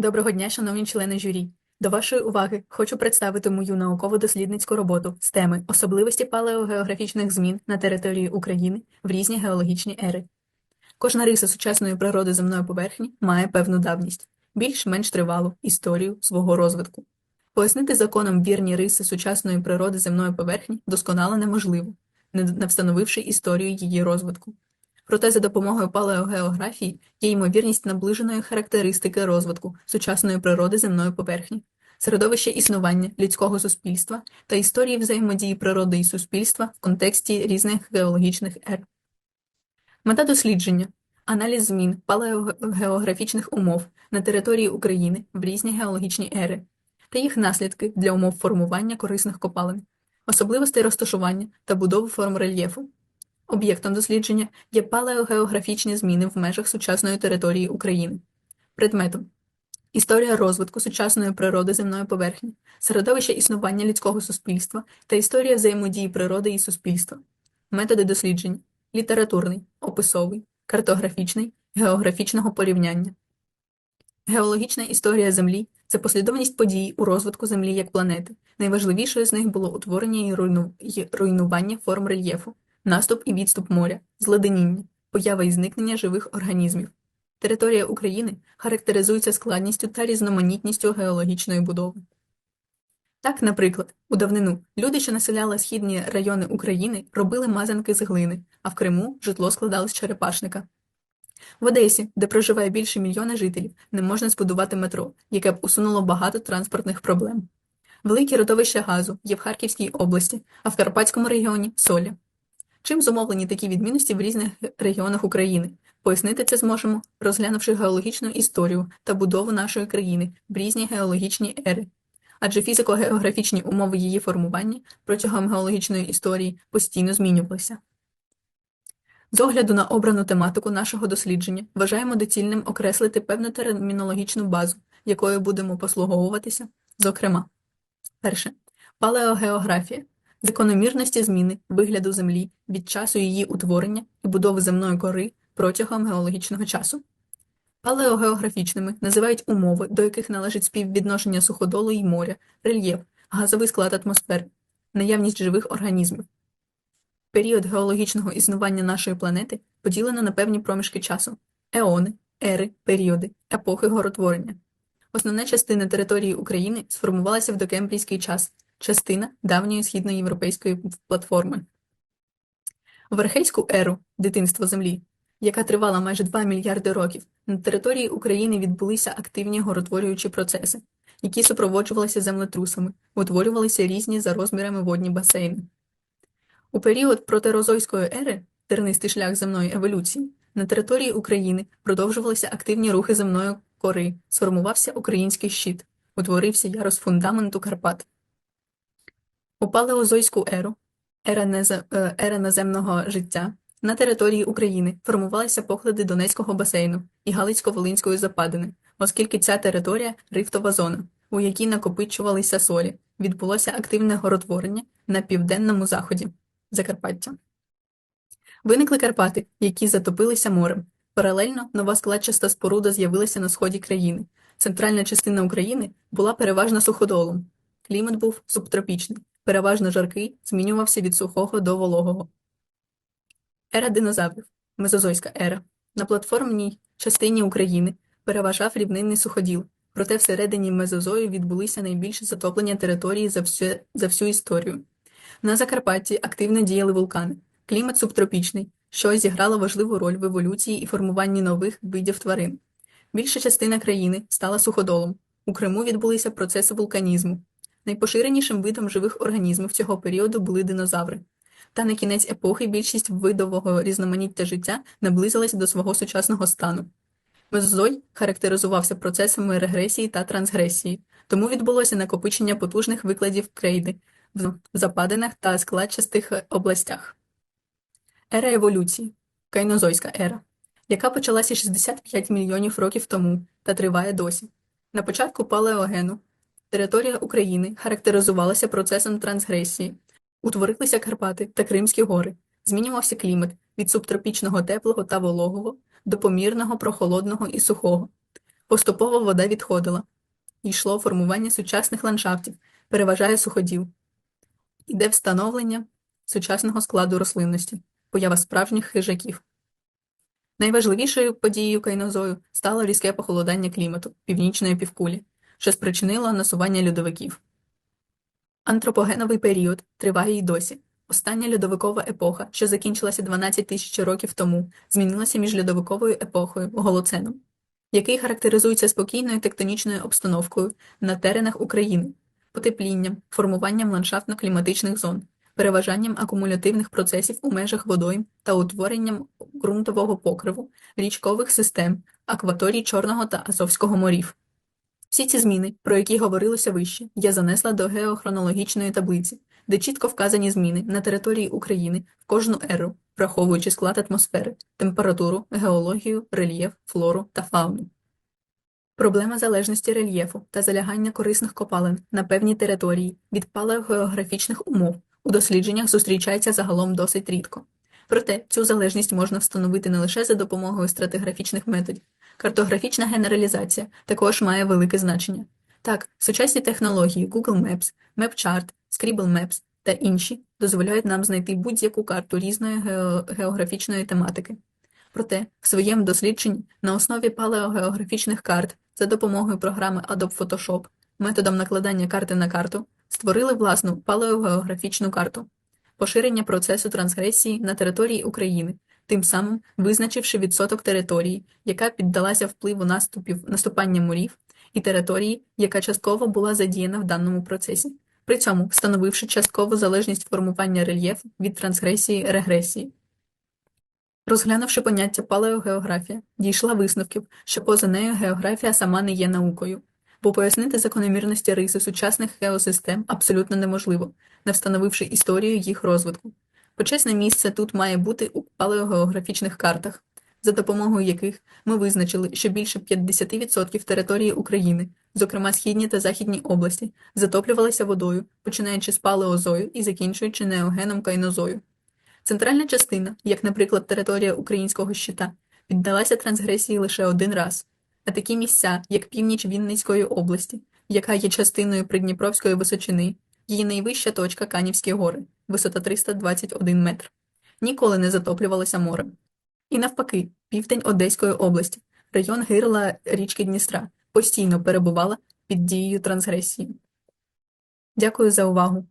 Доброго дня, шановні члени журі. До вашої уваги хочу представити мою науково-дослідницьку роботу з теми особливості палеогеографічних змін на території України в різні геологічні ери. Кожна риса сучасної природи земної поверхні має певну давність, більш-менш тривалу історію свого розвитку. Пояснити законом вірні риси сучасної природи земної поверхні досконало неможливо, не встановивши історію її розвитку. Проте за допомогою палеогеографії є ймовірність наближеної характеристики розвитку сучасної природи земної поверхні, середовище існування людського суспільства та історії взаємодії природи і суспільства в контексті різних геологічних ер. Мета дослідження аналіз змін палеогеографічних умов на території України в різні геологічні ери та їх наслідки для умов формування корисних копалин, особливостей розташування та будови форм рельєфу. Об'єктом дослідження є палеогеографічні зміни в межах сучасної території України. Предметом історія розвитку сучасної природи земної поверхні, середовище існування людського суспільства та історія взаємодії природи і суспільства, методи дослідження літературний, описовий, картографічний, географічного порівняння. Геологічна історія Землі це послідовність подій у розвитку Землі як планети. Найважливішою з них було утворення і руйнування форм рельєфу, наступ і відступ моря, зледеніння, поява і зникнення живих організмів. Територія України характеризується складністю та різноманітністю геологічної будови. Так, наприклад, у давнину люди, що населяли східні райони України, робили мазанки з глини, а в Криму житло складали з черепашника. В Одесі, де проживає більше мільйона жителів, не можна збудувати метро, яке б усунуло багато транспортних проблем. Великі родовища газу є в Харківській області, а в Карпатському регіоні Соля. Чим зумовлені такі відмінності в різних регіонах України? Пояснити це зможемо, розглянувши геологічну історію та будову нашої країни в різні геологічні ери. Адже фізико-географічні умови її формування протягом геологічної історії постійно змінювалися. З огляду на обрану тематику нашого дослідження вважаємо доцільним окреслити певну термінологічну базу, якою будемо послуговуватися, зокрема. Перше. Палеогеографія закономірності зміни вигляду Землі від часу її утворення і будови земної кори протягом геологічного часу. Палеогеографічними називають умови, до яких належить співвідношення суходолу і моря, рельєф, газовий склад атмосфери, наявність живих організмів. Період геологічного існування нашої планети поділено на певні проміжки часу еони, ери, періоди, епохи горотворення. Основна частина території України сформувалася в докембрійський час, частина давньої східноєвропейської платформи. В архейську еру дитинство Землі, яка тривала майже 2 мільярди років, на території України відбулися активні горотворюючі процеси, які супроводжувалися землетрусами, утворювалися різні за розмірами водні басейни. У період протерозойської ери, тернистий шлях земної еволюції, на території України продовжувалися активні рухи земної кори, сформувався український щит, утворився ярус фундаменту Карпат. У палеозойську еру, е, ера наземного життя, на території України формувалися поклади Донецького басейну і Галицько-Волинської западини, оскільки ця територія рифтова зона, у якій накопичувалися солі, відбулося активне горотворення на південному заході Закарпаття. Виникли Карпати, які затопилися морем. Паралельно нова складчаста споруда з'явилася на сході країни. Центральна частина України була переважно суходолом. Клімат був субтропічний, переважно жаркий, змінювався від сухого до вологого. Ера динозаврів. Мезозойська ера. На платформній частині України переважав рівнинний суходіл, проте всередині мезозою відбулися найбільші затоплення території за всю, за всю історію. На Закарпатті активно діяли вулкани. Клімат субтропічний, що зіграло важливу роль в еволюції і формуванні нових видів тварин. Більша частина країни стала суходолом. У Криму відбулися процеси вулканізму. Найпоширенішим видом живих організмів цього періоду були динозаври. Та на кінець епохи більшість видового різноманіття життя наблизилася до свого сучасного стану. Мезозой характеризувався процесами регресії та трансгресії, тому відбулося накопичення потужних викладів крейди в западинах та складчастих областях. Ера еволюції Кайнозойська ера, яка почалася 65 мільйонів років тому та триває досі. На початку палеогену територія України характеризувалася процесом трансгресії, утворилися Карпати та Кримські гори, змінювався клімат від субтропічного теплого та вологого до помірного прохолодного і сухого. Поступово вода відходила. Йшло формування сучасних ландшафтів, переважає суходіл. Іде встановлення сучасного складу рослинності, поява справжніх хижаків. Найважливішою подією кайнозою стало різке похолодання клімату північної півкулі, що спричинило насування льодовиків. Антропогеновий період триває й досі. Остання льодовикова епоха, що закінчилася 12 тисяч років тому, змінилася між льодовиковою епохою голоценом, який характеризується спокійною тектонічною обстановкою на теренах України, потеплінням, формуванням ландшафтно-кліматичних зон, переважанням акумулятивних процесів у межах водойм та утворенням ґрунтового покриву, річкових систем, акваторій Чорного та Азовського морів. Всі ці зміни, про які говорилося вище, я занесла до геохронологічної таблиці, де чітко вказані зміни на території України в кожну еру, враховуючи склад атмосфери, температуру, геологію, рельєф, флору та фауну. Проблема залежності рельєфу та залягання корисних копалин на певній території від палеогеографічних умов у дослідженнях зустрічається загалом досить рідко. Проте цю залежність можна встановити не лише за допомогою стратиграфічних методів. Картографічна генералізація також має велике значення. Так, сучасні технології Google Maps, MapChart, Scribble Maps та інші дозволяють нам знайти будь-яку карту різної географічної тематики. Проте, в своєму дослідженні на основі палеогеографічних карт за допомогою програми Adobe Photoshop методом накладання карти на карту створили власну палеогеографічну карту, поширення процесу трансгресії на території України, тим самим визначивши відсоток території, яка піддалася впливу наступів наступання морів, і території, яка частково була задіяна в даному процесі, при цьому встановивши часткову залежність формування рельєфу від трансгресії регресії. Розглянувши поняття палеогеографія, дійшла висновків, що поза нею географія сама не є наукою, бо пояснити закономірності риси сучасних геосистем абсолютно неможливо, не встановивши історію їх розвитку. Почесне місце тут має бути у палеогеографічних картах, за допомогою яких ми визначили, що більше 50% території України, зокрема східні та західні області, затоплювалися водою, починаючи з палеозою і закінчуючи неогеном кайнозою. Центральна частина, як, наприклад, територія українського щита, піддалася трансгресії лише один раз, а такі місця, як північ Вінницької області, яка є частиною Придніпровської височини, її найвища точка Канівські гори, висота 321 метр, ніколи не затоплювалася морем. І навпаки, південь Одеської області, район гирла річки Дністра, постійно перебувала під дією трансгресії. Дякую за увагу.